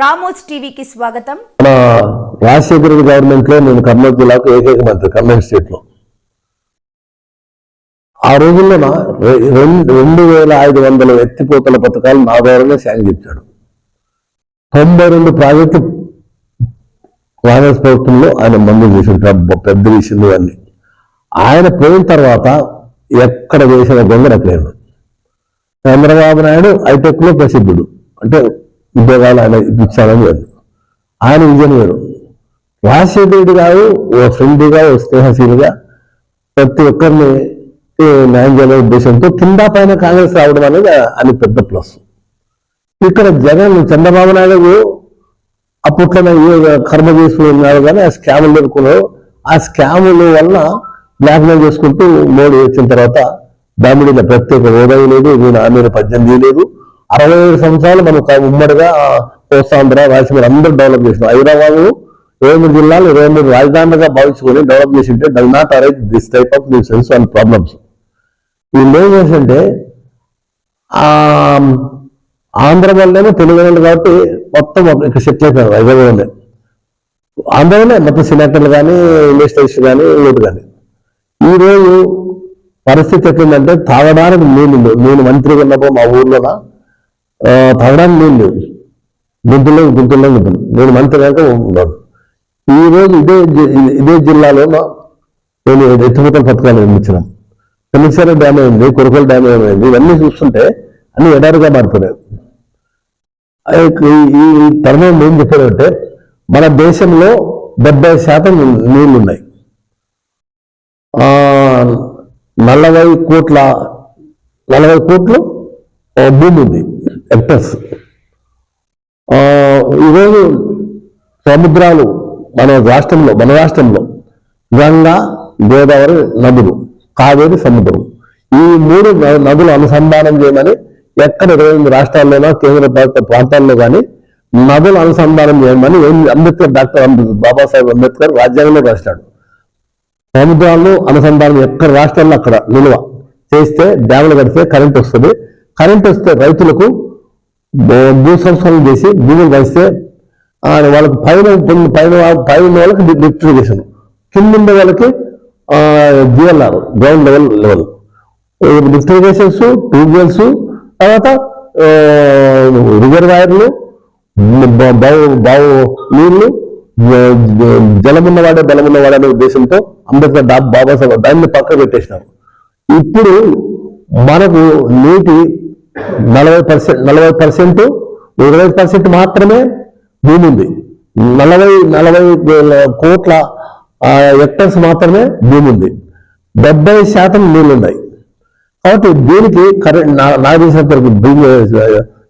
Ramos టీవీకి స్వాగతం. మన రాజశేఖర గవర్నమెంట్లో నేను కర్నూలు జిల్లాకు ఏకైక మంత్రి కర్నూలు స్టేట్లో. ఆ రోజుల్లో రెండు రెండు వేల ఐదు వందల ఎత్తిపోతల పథకాలు నా ద్వారానే శాంక్షన్ ఇచ్చాడు తొంభై రెండు ప్రాజెక్టు కాంగ్రెస్ ప్రభుత్వంలో ఆయన మంజూరు చేసింటారు పెద్ద విషయంలో అన్ని ఆయన పోయిన తర్వాత ఎక్కడ చేసిన గొంగ లేదు చంద్రబాబు నాయుడు హైటెక్లో ప్రసిద్ధుడు. అంటే ఉద్యోగాలు ఆయన ఇప్పించాలని లేదు. ఆయన విజయం వేరు రాజశేఖర గారు ఓ ఫ్రెండ్గా ఓ స్నేహశీలుగా ప్రతి ఒక్కరిని న్యాయం చేయాలనే ఉద్దేశంతో కింద పైన కాంగ్రెస్ రావడం అనేది అని పెద్ద ప్లస్. ఇక్కడ జగన్ చంద్రబాబు నాయుడు అప్పట్లో ఏ కర్మ చేసుకున్నారు కానీ ఆ స్కాములు ఎదుర్కొన్నారు ఆ స్కాముల వల్ల బ్లాక్మెయిల్ చేసుకుంటూ మోడీ వచ్చిన తర్వాత దామిడిన ప్రత్యేక హోదా లేదు నేను ఆమె పద్దెనిమిది లేదు. అరవై ఏడు సంవత్సరాలు మనం ఉమ్మడిగా కోస్తాంధ్ర రాజశేఖర్ అందరూ డెవలప్ చేసినాం. హైదరాబాద్ ఇరవై మూడు జిల్లాలు ఇరవై మూడు రాజధానిగా భావించుకొని డెవలప్ చేసి ఉంటే will not arise this type of nuisance and problems వీళ్ళు ఏం చేసంటే ఆ ఆంధ్ర వల్లనే తెలుగు వాళ్ళు కాబట్టి మొత్తం ఇక్కడ సెటిల్ అయిపోయారు హైదరాబాద్ ఆంధ్రలోనే మొత్తం సినాక్టర్లు కానీ ఇండస్ట్రీస్ కానీ ఇంకోటి కానీ. ఈరోజు పరిస్థితి ఎట్లుందంటే తాగడానికి నీళ్ళు నేను మంత్రిగా ఉన్నప్పుడు మా ఊర్లోనా తాగడానికి నీళ్ళు లేవు. గుంతుల్లో గుంతుల్లో గుంతులు నేను మంత్రి కనుక ఉన్నాను ఈ రోజు ఇదే ఇదే జిల్లాలో నేను ఎత్తిపోతల పథకాలు నిర్మించినాం. పెనిసర డ్యామ్ అయింది కొరకల డ్యామ్ అయింది. ఇవన్నీ చూస్తుంటే అన్ని ఎడారుగా మారిపోయాయి. ఈ- తరుణం ఏం చెప్పారంటే మన దేశంలో డెబ్బై శాతం నీళ్ళు ఉన్నాయి ఆ, నలభై కోట్ల నలభై కోట్లు భూమి ఉంది. హెక్టర్స్ ఆ, ఈరోజు సముద్రాలు మన రాష్ట్రంలో మన రాష్ట్రంలో గంగా గోదావరి నదులు కావేరి సముద్రం. ఈ మూడు నదులు అనుసంధానం చేయమని ఎక్కడ ఇరవై ఎనిమిది రాష్ట్రాల్లోనో కేంద్ర పాలిత ప్రాంతాల్లో కానీ నదులు అనుసంధానం చేయమని అంబేద్కర్ డాక్టర్ అంబేద్కర్ బాబాసాహెబ్ అంబేద్కర్ రాజ్యాంగంలో రాసినాడు సముద్రాలను అనుసంధానం ఎక్కడ రాష్ట్రాల్లో అక్కడ నిల్వ. చేస్తే డ్యాములు కడితే కరెంట్ వస్తుంది. కరెంట్ వస్తే రైతులకు భూ- సంస్కరణ చేసి భూములు కలిస్తే వాళ్ళకి పైన పొంది- పైన ఉన్న వాళ్ళకి లిఫ్ట్ కింద ఉండే వాళ్ళకి GLR ground level level lift tubewells తర్వాత రిజర్వాయర్లు బావు బావు నీళ్ళు జలమున్నవాడే బలమున్నవాడే అనే ఉద్దేశంతో అంబేద్కర్ డా- బాబాసాహెబ్ దాన్ని పక్క పెట్టేసినారు. ఇప్పుడు మనకు నీటి నలభై పర్సెంట్ నలభై పర్సెంట్ ఇరవై పర్సెంట్ మాత్రమే భూమి ఉంది నలభై నలభై కోట్ల హెక్టర్స్ మాత్రమే భూమి ఉంది డెబ్బై శాతం నీళ్ళు ఉన్నాయి కాబట్టి దీనికి కరెంట్ నా- నాకు తెలిసినంత వరకు భూమి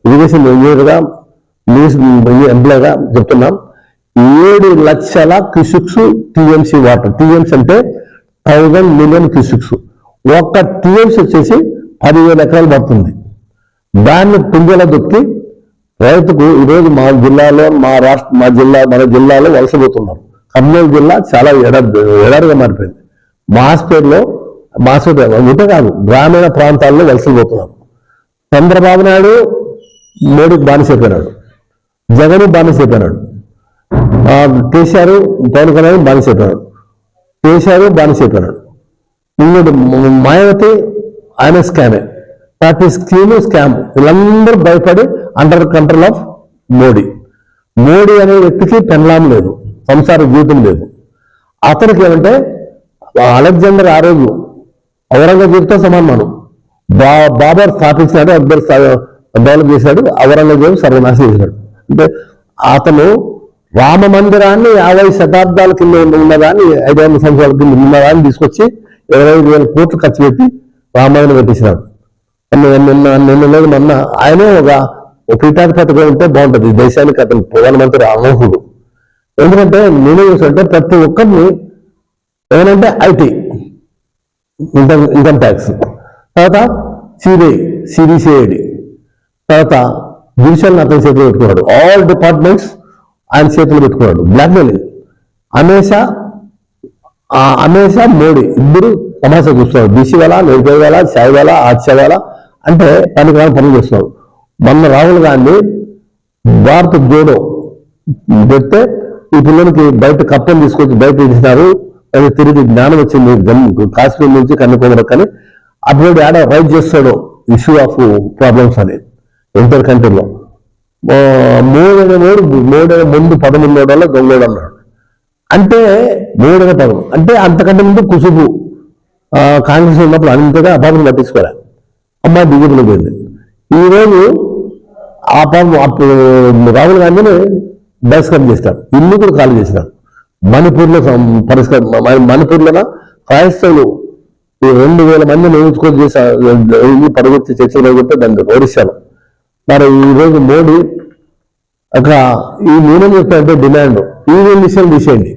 ఇరిగేషన్ ఇంజనీర్గా న్యూస్ ఎంప్లాయ్గా చెప్తున్నాం. ఏడు లక్షల క్యూసిక్స్ టీఎంసీ వాటర్ టీఎంసీ అంటే థౌజండ్ మిలియన్ క్యూసిక్స్. ఒక్క టీఎంసీ వచ్చేసి పదివేల ఎకరాలు పడుతుంది. దాన్ని తుంగల దొక్కి రైతుకు ఈరోజు మా జిల్లాలో మా రాష్ట్ర మా జిల్లా మన జిల్లాలో వలసపోతున్నారు. కర్నూలు జిల్లా చాలా ఎడ ఎడారుగా మారిపోయింది. మాస్పేట్లో మాస్పేట్ ఉంటే కాదు గ్రామీణ ప్రాంతాల్లో వలసపోతున్నారు. చంద్రబాబు నాయుడు మోడీకి బానిసైపోయినాడు జగన్ బానిసైపోయినాడు ఆ, కేసీఆర్ పవన్ కళ్యాణ్ బానిసైపోయినాడు కేసీఆర్ బానిసైపోయినాడు ఇంకోటి మాయావతి ఆయన స్కామే. ప్రతి స్కీమ్ స్కామ్ వీళ్ళందరూ భయపడి under control of Modi Modi అనే వ్యక్తికి పెన్లాం లేదు సంసార జీవితం లేదు. అతనికి ఏమంటే అలెగ్జాండర్ ఆ రోజు ఔరంగజేబ్తో సమానం బా బాబర్ స్థాపించినాడు అక్బర్ డెవలప్ చేశాడు ఔరంగజేబు సర్వనాశం చేశాడు. అంటే అతను రామ మందిరాన్ని యాభై శతాబ్దాల కింద ఉన్నదాన్ని ఐదు వందల సంవత్సరాల కింద ఉన్నదాన్ని తీసుకొచ్చి ఇరవై ఐదు వేల కోట్లు ఖర్చు పెట్టి రామాయణం కట్టించినాడు నిన్న నిన్న లేదు మొన్న ఆయనే ఒక పీఠాధిపతిగా ఉంటే బాగుంటుంది. దేశానికి అతను ప్రధానమంత్రి అనర్హుడు ఎందుకంటే నేను చూసుకుంటే ప్రతి ఒక్కరిని ఏమనంటే ఐటీ ఇన్కమ్ ఇన్కమ్ ట్యాక్స్. తర్వాత సిబిఐ సిబిసిఐడి. తర్వాత జ్యుడిషియల్ని అతని చేతిలో పెట్టుకున్నాడు. ఆల్ డిపార్ట్మెంట్స్ ఆయన చేతిలో పెట్టుకున్నాడు. బ్లాక్మెయిలింగ్ అమేషా అమేష అమేషా మోడీ ఇద్దరు తమాషా చూస్తున్నారు. బీసీ వేళ నిర్భయ వేళ సాయి వేళ ఆర్చ వేళ అంటే పనికి పనులు చేస్తున్నారు మొన్న రాహుల్ గాంధీ భారత జోడో పెడితే ఈ పిల్లలకి బయట కప్పలు తీసుకొచ్చి బయట ఇచ్చినారు అది తిరిగి జ్ఞానం వచ్చింది. కాశ్మీర్ నుంచి కన్యాకుమారి కానీ అటువంటి ఆడ రైట్ చేస్తాడు ఇష్యూ ఆఫ్ ప్రాబ్లమ్స్ అని ఇంటర్ కంట్రీలో. మూడైన మూడు మూడవ ముందు పదమూడు వల్ల దొంగోడు అన్నాడు. అంటే మూడవ పదం. అంటే అంతకంటే ముందు కుసుబు కాంగ్రెస్ ఉన్నప్పుడు అంతగా అభాగం పట్టించుకోరా అమ్మాయి బీజేపీలో పోయింది ఈరోజు ఆ పాపం అప్పుడు రాహుల్ గాంధీని బహిష్కరణ చేస్తారు ఇల్లు కూడా ఖాళీ చేసినారు మణిపూర్లో పరిష్కారం మణిపూర్లో క్రైస్తవులు ఈ రెండు వేల మంది నియోజకవర్గం చేసి ఇది చర్చలు పడగొట్టే దాన్ని ఒడిశాలో మరి ఈరోజు మోడీ అక్కడ ఈ నేనేం చెప్తానంటే డిమాండ్. ఈ విషయం తీసేయండి.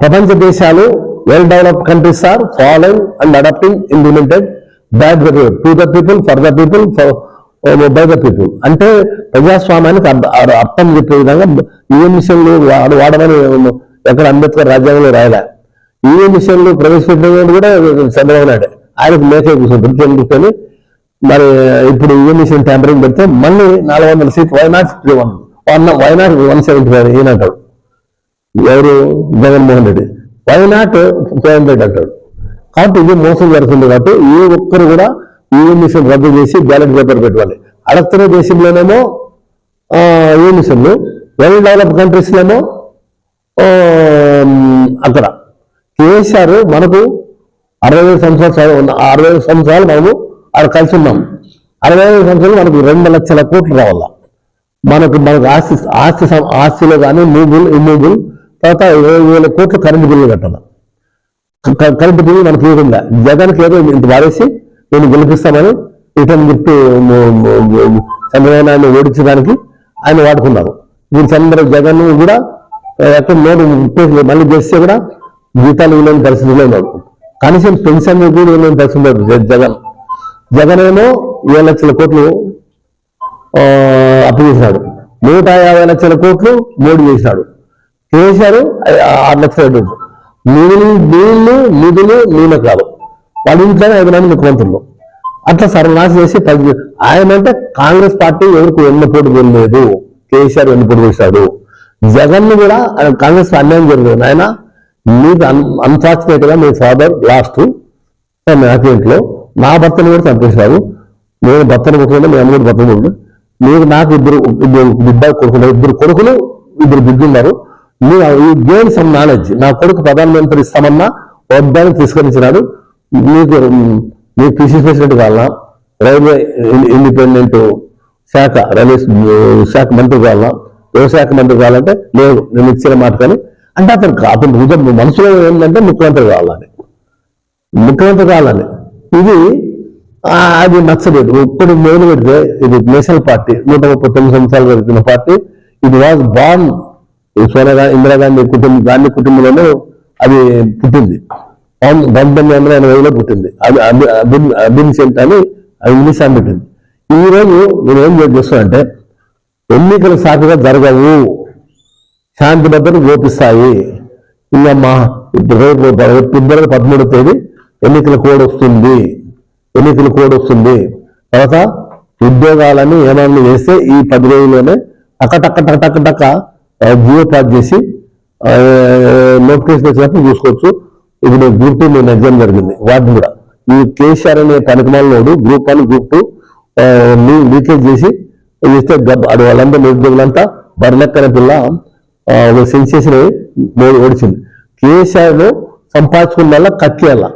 ప్రపంచ దేశాలు well developed countries are following and adopting implemented bad to the people for the people by the people అంటే ప్రజాస్వామ్యానికి అర్థం చెప్పే విధంగా ఈవీఎం మిషన్లు వాడు వాడమని ఎక్కడ అంబేద్కర్ రాజ్యాంగంలో రాయలే. ఈవీఎం మిషన్లు ప్రవేశపెట్టిన కూడా చంద్రబాబు నాయుడు. ఆయనకు మేకే కూర్చొని కూర్చొని మరి ఇప్పుడు ఈవీఎం మిషన్ ట్యాంపరింగ్ పెడితే మళ్ళీ నాలుగు వందల seat why not one one why not one seventy five ఈయనంటాడు. ఎవరు? Jaganmohan Reddy. Why not five hundred అంటాడు. కాబట్టి ఇది మోసం జరుగుతుంది కాబట్టి ఏ ఒక్కరు కూడా ఈ మిషన్ రద్దు చేసి బ్యాలెట్ పేపర్ పెట్టాలి అడగతున్న దేశంలోనేమో ఈ మిషన్లు? వెల్ డెవలప్ కంట్రీస్లోనేమో అక్కడ. కేసీఆర్ మనకు అరవై ఐదు సంవత్సరాలు అరవై ఐదు సంవత్సరాలు మనము అక్కడ కలిసి ఉన్నాం. అరవై ఐదు సంవత్సరాలు మనకు రెండు లక్షల కోట్లు రావాల? మనకు మనకు ఆస్తి ఆస్తి ఆస్తిలో కానీ మూబుల్ ఇమ్మూబుల్ తర్వాత ఇరవై వేల కోట్లు కరెంటు బిల్లు కట్టాలి? కరెంటు బిల్లు మనకి ఇవ్వకుండా జగన్కి ఏదో ఇంత మారేసి నేను గెలిపిస్తామని రిటర్న్ గిఫ్ట్ చంద్రబాబు ఓడించడానికి ఆయన వాడుకున్నారు. దీని చంద్ర జగన్ కూడా ఎక్కడ నోటు మళ్ళీ చేస్తే కూడా జీతాలు ఇవ్వలేని పరిస్థితిలో ఉన్నాడు కనీసం పెన్షన్ కూడా ఇవ్వలేని పరిస్థితి జగన్ జగన్. ఏమో ఏడు లక్షల కోట్లు ఆ, అప్పు చేసినాడు నూట యాభై లక్షల కోట్లు మోడీ చేసినాడు కేసీఆర్ ఆరు లక్షల నీళ్ళు నీళ్ళు నిధులు నీలకాలు వాళ్ళ ఇంట్లోనే ఐదు మంది ముఖ్యమంత్రులు. అట్లా సర్వనాశ చేసి పది ఆయన అంటే కాంగ్రెస్ పార్టీ ఎవరికి వెన్నపోటు వెళ్ళలేదు కేసీఆర్ వెన్నపోటు చేశాడు జగన్ కూడా ఆయన కాంగ్రెస్ అన్యాయం జరిగింది. ఆయన మీకు అన్ఫార్చునేట్గా మీ ఫాదర్ లాస్ట్ యాక్సిడెంట్ నా భర్తను కూడా చంపేశారు. నేను భర్తను కొట్టుకుంటే మీ అమ్మగారు భర్తను కొట్టుకుంటే మీకు నాకు ఇద్దరు ఇద్దరు బిడ్డ కొడుకున్నారు. ఇద్దరు కొడుకులు ఇద్దరు బిడ్డున్నారు మీరు యూ గెయిన్ సమ్ నాలెడ్జ్ నా కొడుకు ప్రధానమంత్రి ఇస్తామన్నా వద్దని తిరస్కరించినాడు. మీకు మీరు మీకు కృషి చేసినట్టు కావాలా రైల్వే ఇండిపెండెంట్ శాఖ రైల్వే శాఖ మంత్రి కావాలా వ్యవసాయ మంత్రి కావాలంటే లేదు నేను ఇచ్చిన మాట కానీ. అంటే అతను అతను నిజం మనసులో ఏంటంటే ముఖ్యమంత్రి కావాలని. ముఖ్యమంత్రి కావాలని. ఇది అది నచ్చలేదు. ఇప్పుడు మొదలు పెడితే ఇది నేషనల్ పార్టీ నూట ముప్పై తొమ్మిది సంవత్సరాలు జరిగిన పార్టీ. ఇది వాజ్ బాన్ సోనియా గాంధీ ఇందిరాగాంధీ కుటుంబం గాంధీ కుటుంబంలోనూ అది పుట్టింది. పంతొమ్మిది వందల ఎనభై ఐదులో పుట్టింది. అది అబిన్ అబిన్ సెంట్ అని ఇంగ్లీష్ అని పెట్టింది. ఈ రోజు నేను ఏం చేస్తానంటే ఎన్నికలు సాకుగా జరగవు. శాంతి భద్రతలు లోపిస్తాయి ఇంకా మా ఇప్పుడు రేపు ఫిబ్రవరి పదమూడో తేదీ ఎన్నికల కోడ్ వస్తుంది. ఎన్నికల కోడ్ వస్తుంది. తర్వాత ఉద్యోగాలని ఏమైనా చేస్తే ఈ పది రోజుల్లోనే టక్క టక్క టక్క టక్క జియో పాస్ చేసి నోటిఫికేషన్ వచ్చినప్పుడు చూసుకోవచ్చు. ఇప్పుడు గ్రూప్ టూ నేను ఎగ్జామ్ జరిగింది వాటిని కూడా. ఈ కేసీఆర్ అనే పనికిమాలనోడు group one group two leakage చేసి ఇస్తే అది వాళ్ళంతా నిరుద్యోగులంతా బర్లెక్కన పిల్ల ఒక సెన్సేషన్ ఓడిచింది. కేసీఆర్ సంపాదించుకున్న కక్కేయాల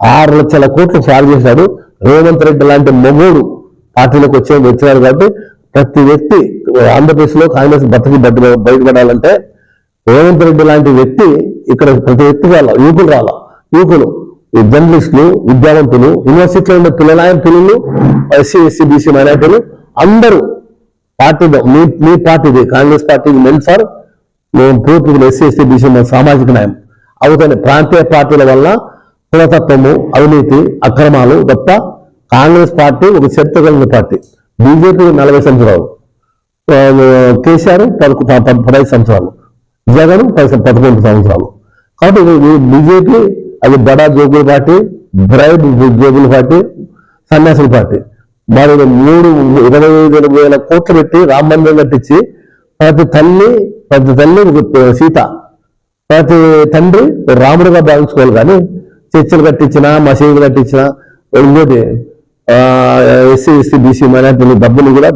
ఆరు లక్షల కోట్లు ఫ్రాడ్ చేశాడు. రేవంత్ రెడ్డి లాంటి మొగోడు పార్టీలోకి వచ్చే వచ్చినారు కాబట్టి ప్రతి వ్యక్తి ఆంధ్రప్రదేశ్లో కాంగ్రెస్ బతికి బయట బయటపడాలంటే రేవంత్ రెడ్డి లాంటి వ్యక్తి ఇక్కడ ప్రతి వ్యక్తి రాల యువకులు రాల. యువకులు ఈ జర్నలిస్టులు విద్యావంతులు యూనివర్సిటీలో ఉన్న పిల్లలాయన పిల్లలు ఎస్సీ ఎస్సీ బీసీ మైనార్టీలు అందరూ పార్టీలో మీ మీ పార్టీది కాంగ్రెస్ పార్టీ మెన్ ఫర్ పూర్తిగా ఎస్సీ ఎస్టీ బీసీ సామాజిక న్యాయం. అవుతాయి ప్రాంతీయ పార్టీల వల్ల కులతత్వము అవినీతి అక్రమాలు తప్ప కాంగ్రెస్ పార్టీ ఒక చరిత్ర కలిగిన పార్టీ. బీజేపీ నలభై సంవత్సరాలు. కేసీఆర్ పదకొ పదహైదు సంవత్సరాలు. జగన్ పదకొండు సంవత్సరాలు. కాబట్టి బీజేపీ అది బడా జోగుల పార్టీ బ్రైడ్ జోగుల పార్టీ సన్యాసుల పార్టీ. మరి మూడు ఇరవై ఐదు వేల కోట్లు పెట్టి రామ మందిరం కట్టించి ప్రతి తల్లి ప్రతి తల్లి సీత. ప్రతి తండ్రి రాముడుగా భావించుకోవాలి కానీ చర్చలు కట్టించిన మసీదులు కట్టించిన ఇంకోటి ఎస్సీ ఎస్సీ బీసీ మైనార్టీలు డబ్బులు కూడా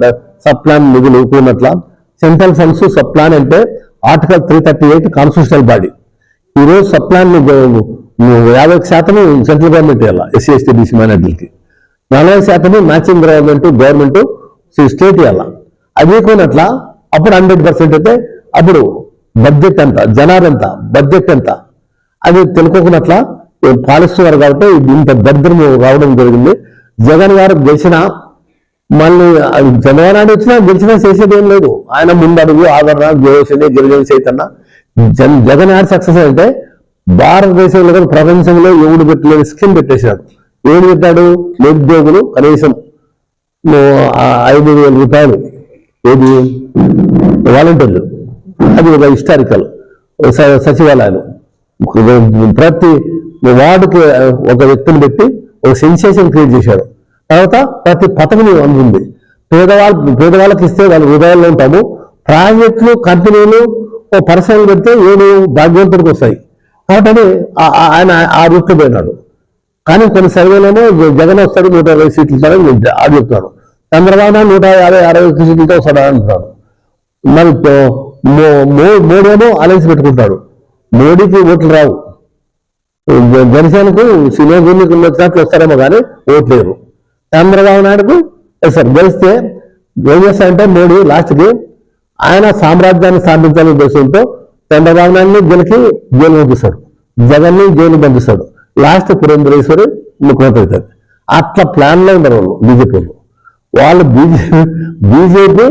సప్లాన్ నిధులు కూడినట్ల సెంట్రల్ ఫండ్స్ సప్లాన్ అంటే article three thirty eight constitutional body. ఈరోజు సప్లాన్ యాభై శాతం సెంట్రల్ గవర్నమెంట్ ఇవ్వాలి ఎస్సీ ఎస్టీ బీసీ మైనార్టీలకి. నలభై శాతం మ్యాచింగ్ గవర్నమెంట్ గవర్నమెంట్ స్టేట్ ఇవ్వాలి అది కొనట్ల? అప్పుడు హండ్రెడ్ పర్సెంట్ అయితే అప్పుడు బడ్జెట్ ఎంత? జనాభా ఎంత? బడ్జెట్ ఎంత? అది తెలుసుకోకున్నట్ల పాలిస్తున్నారు కాబట్టి ఇంత దరిద్రం రావడం జరిగింది. జగన్ గారు గెలిచిన మళ్ళీ అది వచ్చినా గెలిచినా చేసేది ఏం లేదు. ఆయన ముందడుగు ఆదరణ జోషిని గిరిజన చైతన్య. జన్ జగన్ యాడ్ సక్సెస్ అంటే భారతదేశంలో కానీ ప్రపంచంలో ఎవడు పెట్టలేని స్కీమ్ పెట్టేశాడు. ఏం పెట్టాడు? నిరుద్యోగులు కనీసం ఐదు వేల రూపాయలు. ఏది? వాలంటీర్లు. అది ఒక హిస్టారికల్. సచివాలయాలు. ప్రతి వార్డుకి ఒక వ్యక్తిని పెట్టి ఒక సెన్సేషన్ క్రియేట్ చేశాడు. తర్వాత ప్రతి పథకం అందుంది పేదవాళ్ళు పేదవాళ్ళకి ఇస్తే వాళ్ళు హృదయాల్లో ఉంటాము. ప్రాజెక్టులు కంపెనీలు ఓ పరిశ్రమలు పెడితే ఏడు భాగ్యవంతుడికి వస్తాయి? కాబట్టి ఆ- ఆయన ఆ రూట్లో పోయినాడు. కానీ కొన్ని సర్వేలోనే జగన్ వస్తాడు నూట ఇరవై సీట్లు ఇస్తాడని అది చెప్తాను చంద్రబాబు నాయుడు నూట యాభై అరవై సీట్లతో వస్తాడు అంటున్నాడు. మరి తో- మో- అలయన్స్ పెట్టుకుంటాడు. మోడీకి ఓట్లు రావు. జనసేనకు సీనియర్ వచ్చినట్లు వస్తారేమో కానీ ఓట్లేరు. చంద్రబాబు నాయుడుకు సార్ గెలిస్తే ఏం చేస్తారంటే మోడీ లాస్ట్కి ఆయన సామ్రాజ్యాన్ని స్థాపించాలనే ఉద్దేశంతో చంద్రబాబు నాయుడిని గెలికి జైలు పంపిస్తాడు. జగన్ని జైలు పంపిస్తాడు. లాస్ట్ పురంధరేశ్వరి ముఖ్యమంత్రి అవుతాడు. అట్లా ప్లాన్లో ఉన్నారు వాళ్ళు బీజేపీలో వాళ్ళు. బీజేపీ బీజేపీ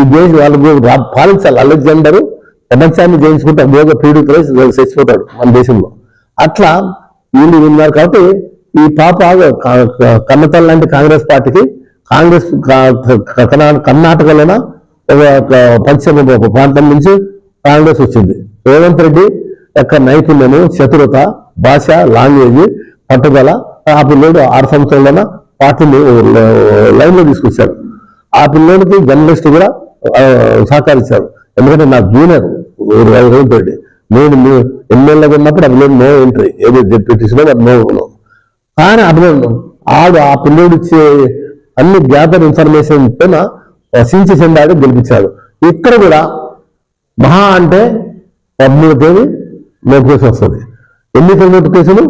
ఈ దేశం వాళ్ళు రా- పాలించాలి. అలెగ్జాండరు ప్రపంచాన్ని జయించుకుంటే మోగ పీడితులు చచ్చిపోతాడు మన దేశంలో. అట్లా వీళ్ళు ఉన్నారు కాబట్టి ఈ పాప కన్నతల్ లాంటి కాంగ్రెస్ పార్టీకి కాంగ్రెస్ కర్ణాటకలోన ఒక ఒక పశ్చిమ ఒక ప్రాంతం నుంచి కాంగ్రెస్ వచ్చింది. రేవంత్ రెడ్డి యొక్క నైపుణ్యము చతురత భాష లాంగ్వేజ్ పట్టుదల ఆ పిల్లోడు ఆరు సంవత్సరాలన పార్టీని లైన్లో తీసుకొచ్చాడు. ఆ పిల్లోడికి జర్నలిస్ట్ కూడా ఆ, సహకరించారు. ఎందుకంటే నా జూనియర్ రేవంత్ రెడ్డి. నేను ఎమ్మెల్యేగా ఉన్నప్పుడు అప్పుడు నో ఎంట్రీ. ఏదో జెడ్పీటీసీలో అది నో నో. కానీ అభినందనం. ఆడు ఆ పిల్లోడు ఇచ్చే అన్ని గ్యాదర్ ఇన్ఫర్మేషన్ పైన వసించి చెందాడు గెలిపించాడు. ఇక్కడ కూడా మహా అంటే పదమూడు తేదీ నోటిఫికేషన్ వస్తుంది. ఎన్నికల నోటిఫికేషన్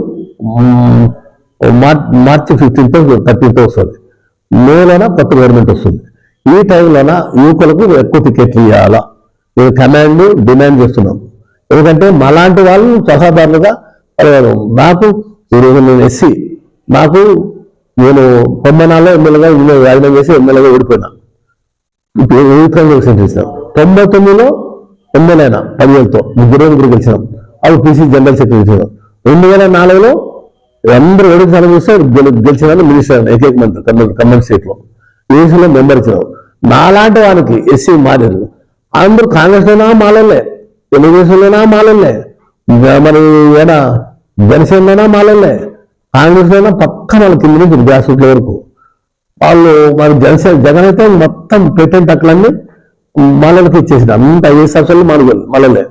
మార్చి ఫిఫ్టీన్త్ థర్టీన్త్ వస్తుంది. మేలోన కొత్త గవర్నమెంట్ వస్తుంది. ఈ టైంలోన యువకులకు ఎక్కువ టికెట్లు ఇవ్వాలా నేను కమాండ్ డిమాండ్ చేస్తున్నాం ఎందుకంటే మలాంటి వాళ్ళు సలహాదారులుగా నాకు ఈరోజు నేను ఎస్సీ. నాకు నేను తొంభై నాలుగులో ఎమ్మెల్యేగా ఇందులో రాజీనామా చేసి ఎమ్మెల్యేగా ఓడిపోయినా. ఇప్పుడు ఎన్నికల్లో చేసినాం తొంభై తొమ్మిదిలో ఎమ్మెల్యేనా పదివేలతో ముగ్గురు ముగ్గురు గెలిచినాం. అవి పీసీ జనరల్ సెక్రటరీ రెండు వేల నాలుగులో అందరూ ఓడించాలని చూస్తే గెలిచినాను గెలిచిన మినిస్టర్ ఏకైక మంత్రి కమ్మన్ కమ్మన్ స్టేట్లో ఏసీలో మెంబర్ ఇచ్చినాం నాలాంటి వానికి ఎస్సీ మారేరు. అందరూ కాంగ్రెస్లోనా మాలలే మాలల్లే? తెలుగుదేశంలోనా మాలల్లే? మరి ఏనా జనసేనలోనా మాలల్లే? కాంగ్రెస్లో లోనా పక్క మన కింద నుంచి గ్యాస్ రూట్ల వరకు. వాళ్ళు మరి జనసేన జగన్ అయితే మొత్తం పేటెంట్ హక్కులన్నీ మాలలకు ఇచ్చేసింది అంత ఐఎస్ అసలు మనకు మళ్ళలే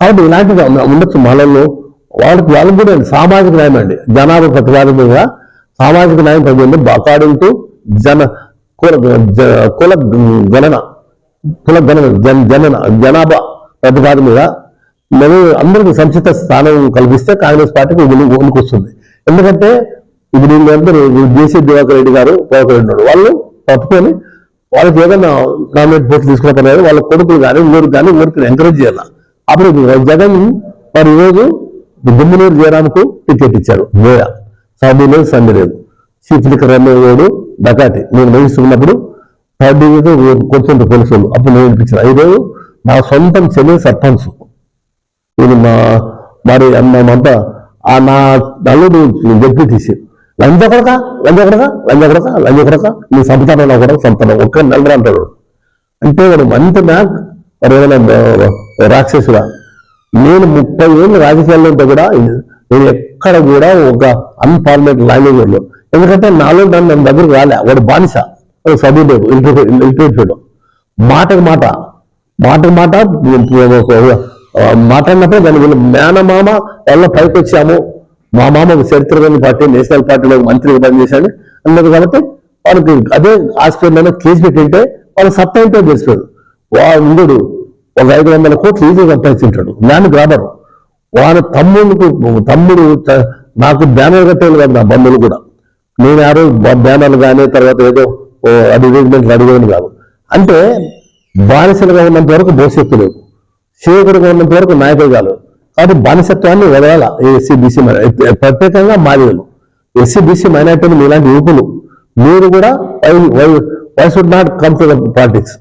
కాబట్టి ఇలాంటివి ఉండొచ్చు మాలల్లో వాళ్ళకి వాళ్ళకి కూడా సామాజిక న్యాయం అండి. జనాభా ప్రతిపాదనగా సామాజిక న్యాయం ప్రజలు అకార్డింగ్ టు జన కుల కుల గణన. కుల గణన జన జనన జనాభా ప్రతిపాదన మీద మరి అందరికి సంచిత స్థానం కల్పిస్తే కాంగ్రెస్ పార్టీకి వస్తుంది. ఎందుకంటే ఇప్పుడు వీళ్ళందరూ జేసీ దివాకర్ రెడ్డి గారు పవకర్ ఉన్నాడు. వాళ్ళు తప్పుకొని వాళ్ళకి ఏదైనా నామినేట్ పోస్టులు తీసుకున్న పర్లేదు వాళ్ళ కొడుకులు కానీ ఊరికి కానీ ఊరికి ఎంకరేజ్ చేయాలి. అప్పుడు జగన్ మరి ఈరోజు దుమ్మునూరు జయరామ్కు టికెట్ ఇచ్చారు. గోయ సండే లేదు సండే లేదు. చీఫ్ లిక్కర్ అమ్మేవాడు డకాటి నేను వహిస్తున్నప్పుడు థర్డ్ డివిజన్ కూర్చుంటారు పోలీసులు అప్పుడు నేను వినిపించాను ఈరోజు మా సొంతం చెల్లి సర్పంచ్. ఇది మా మరి మేమంతా ఆ నా నలుగురు నేను చెప్పి తీసేది లంజ కొడక లంజ కొడక లంజ కొడక లంజ కొడక నీ సంతానం కూడా సంతానం ఒక్క నలుగురు అంటాడు. అంటే వాడు మంత్ మ్యాక్ ఏదైనా రాక్షసుడా. నేను ముప్పై ఏళ్ళు రాజకీయాల్లో ఉంటే కూడా నేను ఎక్కడ కూడా ఒక అన్ఫార్మేట్ లాంగ్వేజ్ వాళ్ళు ఎందుకంటే నాలో నన్ను నన్ను దగ్గరకు రాలే. వాడు బానిస. వాడు ఇంటర్ ఇంటర్ఫీడ్ మాట మాట. మాటకు మాట మాట్లాడినప్పుడు దాని వీళ్ళు మేనమామ వల్ల పైకి వచ్చాము. మా మామ ఒక చరిత్ర పార్టీ నేషనల్ పార్టీలో మంత్రిగా పనిచేశాడు. అన్నది కాబట్టి వాళ్ళకి అదే హాస్పిటల్లో కేసు పెట్టింటే వాళ్ళు సత్తా ఏంటో తెలిసిపోయాడు వాడు ఒక ఐదు వందల కోట్లు ఈజీగా సంపాదించుంటాడు ల్యాండ్ గ్రాబరు. వాడు తమ్ముడుకు తమ్ముడు నాకు బ్యానర్ కట్టేది కాదు నా బంధువులు కూడా. నేను ఆ రోజు బ్యానర్లు కానీ తర్వాత ఏదో ఓ అడ్వర్టైజ్మెంట్లు అడిగేది కాదు. అంటే బానిసలుగా ఉన్నంత వరకు భవిష్యత్తు లేదు. సేవకుడుగా ఉన్నంత వరకు నాయకుడు కాదు. కాబట్టి బానిసత్వాన్ని వదలాల ఎస్సీ బీసీ ప్రత్యేకంగా మాదిగలు. ఎస్సీ బీసీ మైనార్టీలు మీలాంటి యువకులు. మీరు కూడా why why should not come to the politics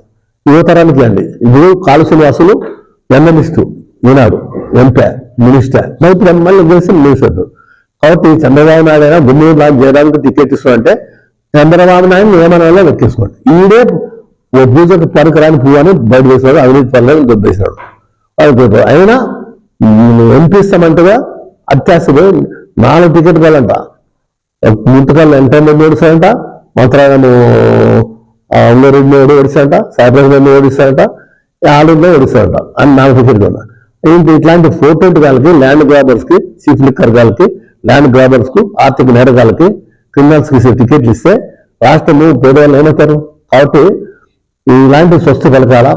యువతరానికి అండి. ఇప్పుడు కాలు Srinivasulu journalist Eenadu MP minister. మరి ఇప్పుడు ఎమ్మెల్యే చేసి మినిస్టర్ కాబట్టి చంద్రబాబు నాయుడు అయినా గుమ్మూరు రాజు చేయడానికి టికెట్ ఇస్తామంటే చంద్రబాబు నాయుడు నియమనాల్లో వెక్కిసుకోండి ఈడే ఓ పూజకు పనికిరాని పువ్వు అని బయట చేసినాడు అవినీతి పనులను దొబ్బేసినాడు అనుకుంటారు అయినా ఎంపీ ఇస్తామంటగా అత్యాశలు నాలుగు టికెట్ కావాలంట. ముంతకాళ్ళు ఎంటర్టైన్మెంట్ ఓడిస్తాడంట మంత్రాలను ఉంగారెడ్డిని ఓడి ఓడిస్తాడంట సాయిప్రసాద్ని ఓడిస్తాడంట ఆలూరులో ఓడిస్తాడంట అని నాలుగు టికెట్ కొన్నా. ఏంటి ఇట్లాంటి ఫోర్టెంట్ గాలకి ల్యాండ్ గ్రాబర్స్కి చీఫ్ లిక్కర్ గాలకి ల్యాండ్ గ్రాబర్స్కు ఆర్థిక నేరగాలకి క్రిమినల్స్కి టికెట్లు ఇస్తే రాష్ట్రంలో పేదవాళ్ళు ఏమవుతారు? కాబట్టి ఇలాంటి స్వస్థ పలకాల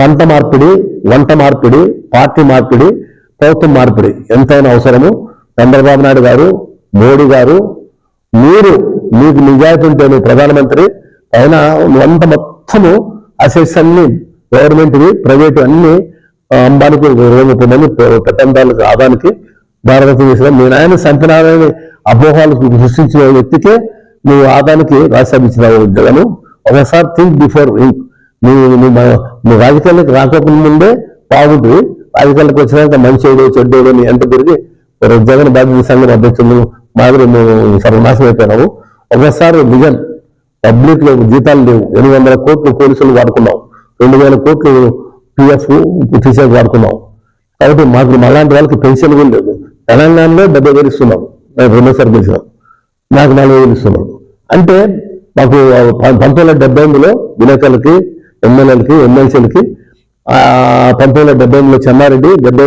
పంట మార్పిడి వంట మార్పిడి పార్టీ మార్పిడి ప్రభుత్వం మార్పిడి ఎంతైనా అవసరము. చంద్రబాబు నాయుడు గారు మోడీ గారు మీరు మీకు నిజాయితీ ఉంటే నువ్వు ప్రధానమంత్రి ఆయన వంట మొత్తము అసెట్స్ అన్ని గవర్నమెంట్వి ప్రైవేట్ అన్ని అంబానికి ఇరవై ముప్పై మంది పెత్తందాలకు ఆదానికి భారతదేశంలో మీ నాయన సంతనాలని అపోహాలు సృష్టించిన వ్యక్తికే నువ్వు ఆదానికి రాజ్యసభ ఇచ్చినావు జగను ఒకసారి థింక్ బిఫోర్ నువ్వు నువ్వు నువ్వు రాజకీయాలకు రాకపోక ముందే బాగుంటుంది రాజకీయాలకు వచ్చినాక మంచిదో చెడ్డేదో నీ ఎంత పెరిగి జగన్ బాధ్యత సంఘం అధ్యక్షులు మాదిరి మేము సర్వనాశనం అయిపోయినాము. ఒకసారి నిజం పబ్లిక్లో జీతాలు లేవు. ఎనిమిది వందల కోట్లు పోలీసులు వాడుకున్నావు రెండు వేల కోట్లు పిఎఫ్ టీచర్స్ వాడుకున్నావు కాబట్టి మాకు మాలాంటి వాళ్ళకి పెన్షన్ కూడా లేదు. తెలంగాణలో డెబ్బై వేలు ఇస్తున్నాం. నేను రెండోసారి గెలిచినాం. నాకు నాలుగు వేలు ఇస్తున్నాడు అంటే మాకు పంతొమ్మిది వందల డెబ్బై ఎనిమిదిలో విలేకరులకి ఎమ్మెల్యేలకి ఎమ్మెల్సీలకి పంతొమ్మిది వందల డెబ్బై ఎనిమిదిలో చెన్నారెడ్డి డెబ్బై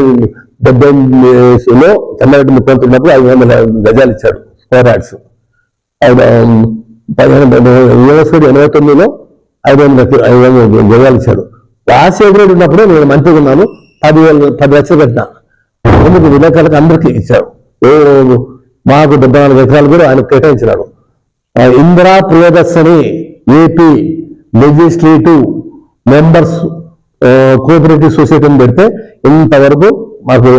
డెబ్బై ఎనిమిదిలో చెన్నారెడ్డి ముఖ్యమంత్రి ఉన్నప్పుడు ఐదు వందల గజాలు ఇచ్చాడు స్క్వేర్ యార్డ్స్ ఐదు పదిహేను యూనివర్సిటీ ఎనభై తొమ్మిదిలో ఐదు వందల ఐదు వందల గజాలు ఇచ్చాడు రాజశేఖర రెడ్డి ఉన్నప్పుడు నేను మంత్రిగా ఉన్నాను పదివేల పది లక్షలు కట్టిన. ఎందుకు విలేకరులకు అందరికీ ఇచ్చారు. ఏ మాకు డెబ్బై నాలుగు ఎకరాలు కూడా ఆయన కేటాయించినాడు Indira Priyadarshini AP legislative members cooperative సొసైటీని పెడితే ఇంతవరకు మాకు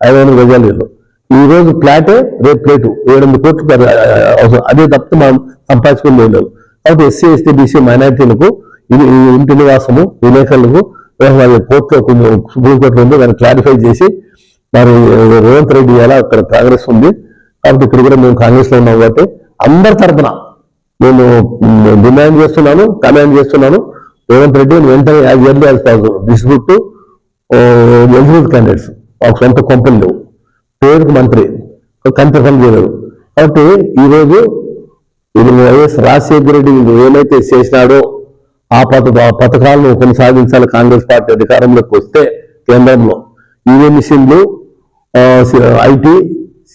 ఐదు వందల గజాలు ఇల్లు ఈ రోజు ఫ్లాటే రేపు ప్లేటు ఏడెనిమిది కోట్లు అవసరం. అదే తప్పితే మనం సంపాదించుకుని లేదు కాబట్టి ఎస్సీ ఎస్టీ బీసీ మైనార్టీలకు ఇంటి నివాసము విలేకరులకు కోర్టులో కొంచెం సుప్రీంకోర్టులో ఉంది దాన్ని క్లారిఫై చేసి మరి రేవంత్ రెడ్డి ఎలా అక్కడ కాంగ్రెస్ ఉంది. కాబట్టి ఇప్పుడు కూడా మేము కాంగ్రెస్లో ఉన్నాం కాబట్టి అందరి తరపున నేను డిమాండ్ చేస్తున్నాను కమాండ్ చేస్తున్నాను. రేవంత్ రెడ్డి వెంటనే as early as possible distribute to eligible candidates ఒక సొంత కొంపలు. లేవు పేరుకు మంత్రి. కంచె చేయలేదు. కాబట్టి ఈరోజు వైఎస్ రాజశేఖర రెడ్డి ఏమైతే చేసినాడో ఆ పథ ఆ పథకాలను కొనసాగించాలి కాంగ్రెస్ పార్టీ అధికారంలోకి వస్తే కేంద్రంలో. ఈవీఎం మిషన్లు ఐటీ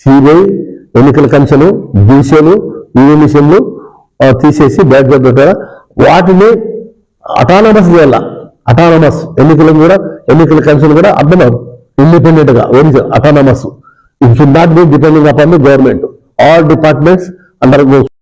సిబిఐ ఎన్నికల కమిషన్ బీసీలు ఈవీఎం మిషన్లు తీసేసి బ్యాక్ పెట్టారా వాటిని అటానమస్ చేయాల అటానమస్ ఎన్నికలు కూడా ఎన్నికల కమిషన్ కూడా అర్థం ఇండిపెండెంట్గా autonomous it should not be depending upon the government all departments under